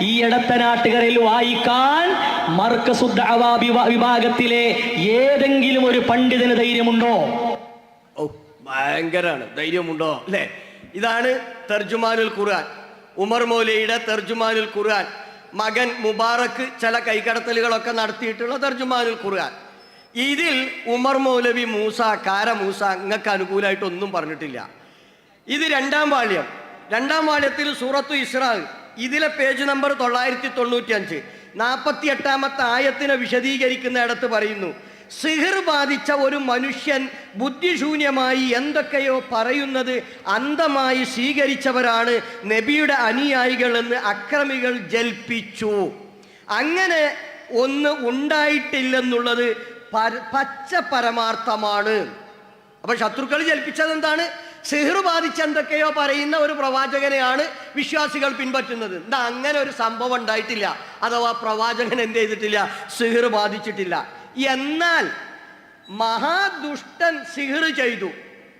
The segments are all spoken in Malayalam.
ഈ ഇടത്തനാട്ടുകളിൽ വായിക്കാൻ മർക്കസുദ് വിഭാ- വിഭാഗത്തിലെ ഏതെങ്കിലും ഒരു പണ്ഡിതന് ധൈര്യമുണ്ടോ? ഓ ഭയങ്കരാണ്. ധൈര്യമുണ്ടോ? അല്ലേ? ഇതാണ് തർജുമാനുൽ ഖുർആൻ. ഉമർ മൗലയുടെ തർജുമാനുൽ ഖുർആൻ. മകൻ മുബാറക്ക് ചില കൈകടത്തലുകളൊക്കെ നടത്തിയിട്ടുള്ള തർജുമാനുൽ ഖുർആൻ. ഇതിൽ ഉമർ മൗലവി മൂസ കാര മൂസ നിങ്ങൾക്ക് അനുകൂലമായിട്ടൊന്നും പറഞ്ഞിട്ടില്ല. ഇത് രണ്ടാം വാള്യം. രണ്ടാം വാള്യത്തിൽ സൂറത്തു ഇസ്രാ ഇതിലെ പേജ് നമ്പർ തൊള്ളായിരത്തി തൊണ്ണൂറ്റി അഞ്ച് നാൽപ്പത്തി എട്ടാമത്തെ ആയത്തിനെ വിശദീകരിക്കുന്ന ഇടത്ത് പറയുന്നു സിഹിർ ബാധിച്ച ഒരു മനുഷ്യൻ ബുദ്ധിശൂന്യമായി എന്തൊക്കെയോ പറയുന്നത് അന്ധമായി സ്വീകരിച്ചവരാണ് നബിയുടെ അനുയായികൾ എന്ന് അക്രമികൾ ജൽപ്പിച്ചു. അങ്ങനെ ഒന്ന് ഉണ്ടായിട്ടില്ലെന്നുള്ളത് പച്ച പരമാർത്ഥമാണ്. അപ്പൊ ശത്രുക്കൾ ജൽപ്പിച്ചത് എന്താണ് സിഹിർ ബാധിച്ച് എന്തൊക്കെയോ പറയുന്ന ഒരു പ്രവാചകനെയാണ് വിശ്വാസികൾ പിൻപറ്റുന്നത്. എന്താ അങ്ങനെ ഒരു സംഭവം ഉണ്ടായിട്ടില്ല. അഥവാ പ്രവാചകൻ എന്ത് ചെയ്തിട്ടില്ല? സിഹർ ബാധിച്ചിട്ടില്ല. എന്നാൽ മഹാദുഷ്ടൻ സിഹർ ചെയ്തു.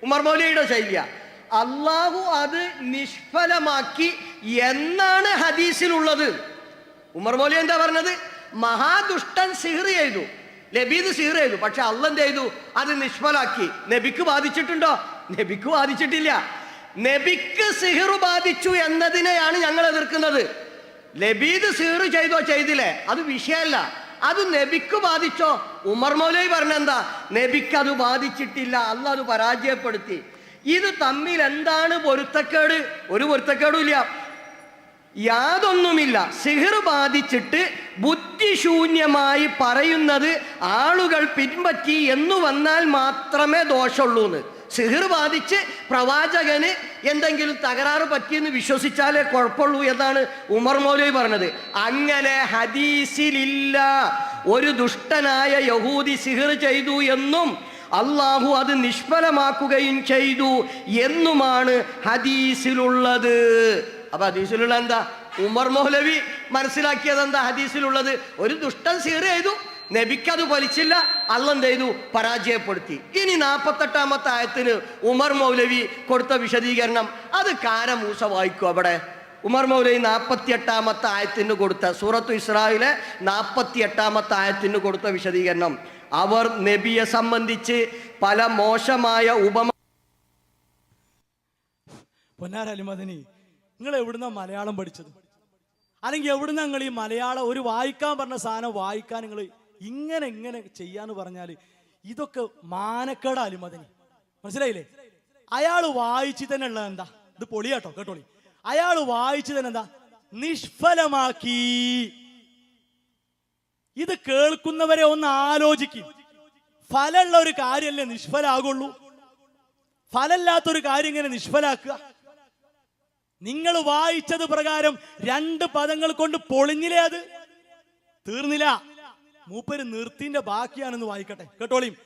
ഉമർ മൗലിയുടെ ശൈലിയ. അള്ളാഹു അത് നിഷ്ഫലമാക്കി എന്നാണ് ഹദീസിലുള്ളത്. ഉമർ മൗലി എന്താ പറഞ്ഞത്? മഹാദുഷ്ടൻ സിഹിർ ചെയ്തു. നബീദ് സിഹിർ ചെയ്തു. പക്ഷെ അള്ള എന്ത് ചെയ്തു? അത് നിഷ്ഫലാക്കി. നബിക്ക് ബാധിച്ചിട്ടുണ്ടോ? നബിക്ക് ബാധിച്ചിട്ടില്ല. നബിക്ക് സിഹിർ ബാധിച്ചു എന്നതിനെയാണ് ഞങ്ങൾ എതിർക്കുന്നത്. ലബീദ് സിഹിർ ചെയ്തോ ചെയ്തില്ലേ? അത് വിഷയമല്ല. അത് നബിക്ക് ബാധിച്ചോ? ഉമർ മൗലവി പറഞ്ഞെന്താ? നബിക്ക് അത് ബാധിച്ചിട്ടില്ല. അല്ല അത് പരാജയപ്പെടുത്തി. ഇത് തമ്മിൽ എന്താണ് പൊരുത്തക്കേട്? ഒരു പൊരുത്തക്കേടും ഇല്ല യാതൊന്നുമില്ല. സിഹിർ ബാധിച്ചിട്ട് ബുദ്ധിശൂന്യമായി പറയുന്നത് ആളുകൾ പിൻപറ്റി എന്നു വന്നാൽ മാത്രമേ ദോഷമുള്ളൂ എന്ന് സിഹിർ ബാധിച്ച് പ്രവാചകന് എന്തെങ്കിലും തകരാറ് പറ്റിയെന്ന് വിശ്വസിച്ചാലേ കുഴപ്പമുള്ളൂ എന്നാണ് ഉമർ മൗലവി പറഞ്ഞത്. അങ്ങനെ ഹദീസിലില്ല. ഒരു ദുഷ്ടനായ യഹൂദി സിഹിർ ചെയ്തു എന്നും അള്ളാഹു അത് നിഷ്ഫലമാക്കുകയും ചെയ്തു എന്നുമാണ് ഹദീസിലുള്ളത്. അപ്പൊ ഹദീസിലുള്ള എന്താ? ഉമർ മൗലവി മനസ്സിലാക്കിയത് എന്താ ഹദീസിലുള്ളത്? ഒരു ദുഷ്ടൻ സീർ ചെയ്തു നബിക്കത് വലിച്ചില്ല അള്ള എന്ത് ചെയ്തു പരാജയപ്പെടുത്തി. ഇനി നാൽപ്പത്തെട്ടാമത്തെ ആയത്തിന് ഉമർ മൗലവി കൊടുത്ത വിശദീകരണം അത് കാരമൂസ വായിക്കും അവിടെ. ഉമർ മൗലവി നാൽപ്പത്തി എട്ടാമത്തെ ആയത്തിന് കൊടുത്ത സൂറത്തു ഇസ്രായിലെ നാൽപ്പത്തി എട്ടാമത്തെ ആയത്തിന് കൊടുത്ത വിശദീകരണം. അവർ നബിയെ സംബന്ധിച്ച് പല മോശമായ ഉപമ പൊന്നാരലിമദനി നിങ്ങൾ എവിടുന്ന മലയാളം പഠിച്ചത്? അല്ലെങ്കിൽ എവിടുന്ന് നിങ്ങൾ ഈ മലയാളം ഒരു വായിക്കാൻ പറഞ്ഞ സാധനം വായിക്കാൻ നിങ്ങൾ ഇങ്ങനെ ഇങ്ങനെ ചെയ്യാന്ന് പറഞ്ഞാൽ ഇതൊക്കെ മാനക്കേട അലിമദനി മനസ്സിലായില്ലേ? അയാൾ വായിച്ചു തന്നെ ഉള്ളത് എന്താ? ഇത് പൊളിയാട്ടോ കേട്ടോളി. അയാൾ വായിച്ചു തന്നെ എന്താ? നിഷ്ഫലമാക്കി. ഇത് കേൾക്കുന്നവരെ ഒന്ന് ആലോചിക്കും. ഫലമുള്ള ഒരു കാര്യമല്ലേ നിഷ്ഫലാകുള്ളൂ? ഫലമില്ലാത്തൊരു കാര്യം ഇങ്ങനെ നിഷ്ഫലാക്കുക. നിങ്ങൾ വായിച്ചത് പ്രകാരം രണ്ട് പദങ്ങൾ കൊണ്ട് പൊളിഞ്ഞില്ലേ അത്? തീർന്നില്ല. മൂപ്പര് നിർത്തിന്റെ ബാക്കിയാണെന്ന് വായിക്കട്ടെ. കേട്ടോളിയും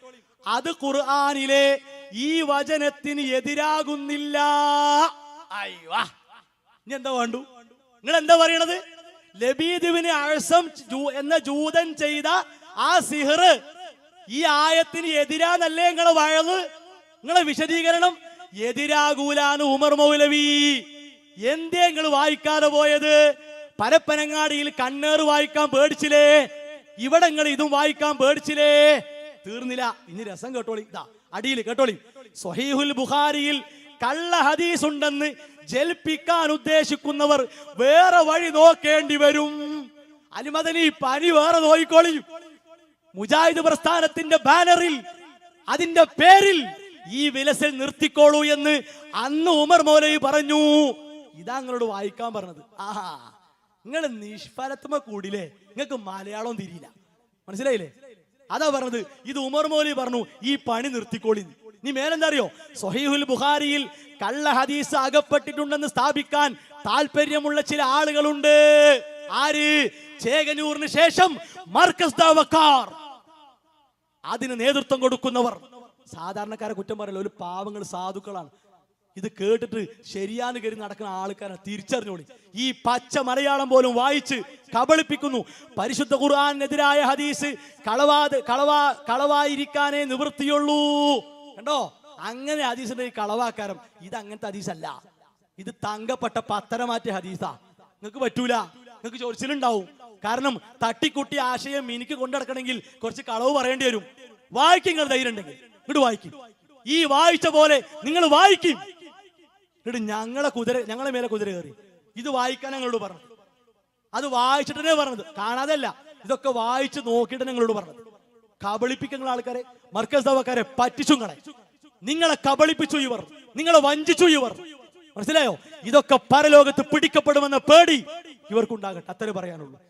അത് ഖുർആാനിലെ ഈ വചനത്തിന് എതിരാകുന്നില്ല. അയ്യോ. എന്താ വേണ്ടു? നിങ്ങൾ എന്താ പറയണത്? ലബീദുവിന് അഴസം എന്ന ജൂതൻ ചെയ്ത ആ സിഹർ ഈ ആയത്തിന് എതിരാന്നല്ലേ നിങ്ങളെ വഴത് നിങ്ങളെ വിശദീകരണം? എതിരാകൂലാണ് ഉമർ മൗലവി. എന്തേ നിങ്ങൾ വായിക്കാതെ പോയത്? പരപ്പനങ്ങാടിയിൽ കണ്ണേറ് വായിക്കാൻ പേടിച്ചില്ലേ? ഇവിടെ നിങ്ങൾ ഇതും വായിക്കാൻ പേടിച്ചില്ലേ? തീർന്നില്ല. ഇനി രസം കേട്ടോളി. ഇതാ അടിയിൽ കേട്ടോളി. സൊഹീഹുൽ ബുഖാരിയിൽ കള്ള ഹദീസ് ഉണ്ടെന്ന് ജൽപ്പിക്കാൻ ഉദ്ദേശിക്കുന്നവർ വേറെ വഴി നോക്കേണ്ടി വരും. അലിമദനി പനി വേറെ നോക്കിക്കോളി മുജാഹിദ് പ്രസ്ഥാനത്തിന്റെ ബാനറിൽ അതിന്റെ പേരിൽ ഈ വിലസിൽ നിർത്തിക്കോളൂ എന്ന് അന്ന് ഉമർ മൗലവി പറഞ്ഞു. ഇതാ നിങ്ങളോട് വായിക്കാൻ പറഞ്ഞത്. ആഹാ നിങ്ങൾ നിഷ്ഫലത്മ കൂടിയില്ലേ നിങ്ങൾക്ക് മലയാളം തിരിയില്ല. മനസ്സിലായില്ലേ? അതാ പറഞ്ഞത്. ഇത് ഉമർ മോലി പറഞ്ഞു ഈ പണി നിർത്തിക്കോളി നീ മേലെന്താ അറിയോ? സൊഹീഹുൽ ബുഹാരിയിൽ കള്ള ഹദീസ് അകപ്പെട്ടിട്ടുണ്ടെന്ന് സ്ഥാപിക്കാൻ താല്പര്യമുള്ള ചില ആളുകളുണ്ട്. ആര്? ചേകനൂറിന് ശേഷം മർക്കസ് ദാവക്കാർ അതിന് നേതൃത്വം കൊടുക്കുന്നവർ. സാധാരണക്കാരെ കുറ്റം പറയല്ല ഒരു പാവങ്ങൾ സാധുക്കളാണ്. ഇത് കേട്ടിട്ട് ശരിയാന്ന് കരുതി നടക്കുന്ന ആൾക്കാരെ തിരിച്ചറിഞ്ഞോളി. ഈ പച്ച മലയാളം പോലും വായിച്ച് കബളിപ്പിക്കുന്നു. പരിശുദ്ധ ഖുർആാനെതിരായ ഹദീസ് കളവാത് കളവാ കളവായിരിക്കാനേ നിവൃത്തിയുള്ളൂ. കണ്ടോ? അങ്ങനെ ഹദീസിന്റെ ഈ കളവാക്കാരം. ഇത് അങ്ങനത്തെ ഹദീസല്ല. ഇത് തങ്കപ്പെട്ട പത്തരമാറ്റ ഹദീസാ. നിങ്ങൾക്ക് പറ്റൂല. നിങ്ങൾക്ക് ചോദിച്ചിലുണ്ടാവും. കാരണം തട്ടിക്കുട്ടി ആശയം എനിക്ക് കൊണ്ടുനടക്കണമെങ്കിൽ കുറച്ച് കളവ് പറയേണ്ടി വരും. വായിക്കും നിങ്ങൾ ധൈര്യം ഉണ്ടെങ്കിൽ. ഇങ്ങോട്ട് വായിക്കും. ഈ വായിച്ച പോലെ നിങ്ങൾ വായിക്കും. എന്നിട്ട് ഞങ്ങളെ കുതിര ഞങ്ങളെ മേലെ കുതിര കയറി. ഇത് വായിക്കാൻ ഞങ്ങളോട് പറഞ്ഞു. അത് വായിച്ചിട്ടേ പറഞ്ഞത്. കാണാതല്ല. ഇതൊക്കെ വായിച്ച് നോക്കിയിട്ട് ഞങ്ങളോട് പറഞ്ഞത്. കബളിപ്പിക്കുന്ന ആൾക്കാരെ മർക്കസ് ദവക്കാരെ പറ്റിച്ചും കളെ നിങ്ങളെ കബളിപ്പിച്ചു ഇവർ. നിങ്ങളെ വഞ്ചിച്ചു ഇവർ. മനസ്സിലായോ? ഇതൊക്കെ പരലോകത്ത് പിടിക്കപ്പെടുമെന്ന പേടി ഇവർക്കുണ്ടാകട്ടെ. അത്ര പറയാനുള്ളൂ.